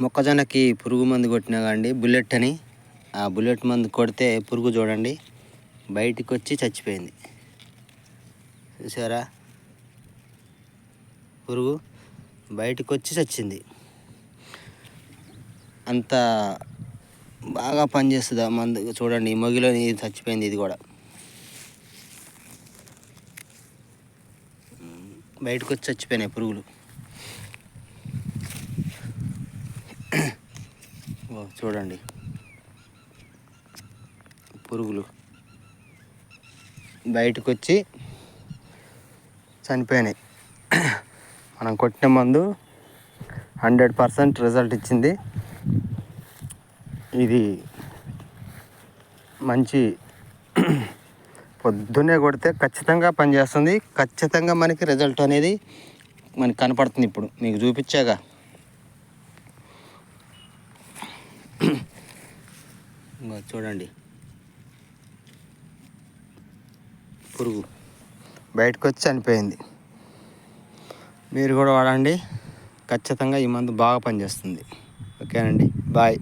మొక్కజొన్నకి పురుగు మందు కొట్టినా కండి బుల్లెట్ అని. ఆ బుల్లెట్ మందు కొడితే పురుగు చూడండి. బయటికి వచ్చి చచ్చిపోయింది. చూసారా? పురుగు బయటికి వచ్చి చచ్చింది. అంత బాగా పనిచేస్తుంది ఆ మందు. చూడండి ఈ మొగిలో ఇది చచ్చిపోయింది ఇది కూడా. బయటకు వచ్చి చచ్చిపోయినాయి పురుగులు. చూడండి. పురుగులు బయటకు వచ్చి చనిపోయినాయి. మనం కొట్టిన మందు హండ్రెడ్ పర్సెంట్ రిజల్ట్ ఇచ్చింది. ఇది మంచి పొద్దున్నే కొడితే ఖచ్చితంగా పనిచేస్తుంది. ఖచ్చితంగా మనకి రిజల్ట్ అనేది మనకి కనపడుతుంది ఇప్పుడు. మీకు చూపించాగా. చూడండి. పురుగు. బయటకు వచ్చి చనిపోయింది. మీరు కూడా వాడండి. ఖచ్చితంగా ఈ మందు బాగా పనిచేస్తుంది. ఓకేనండి. బాయ్.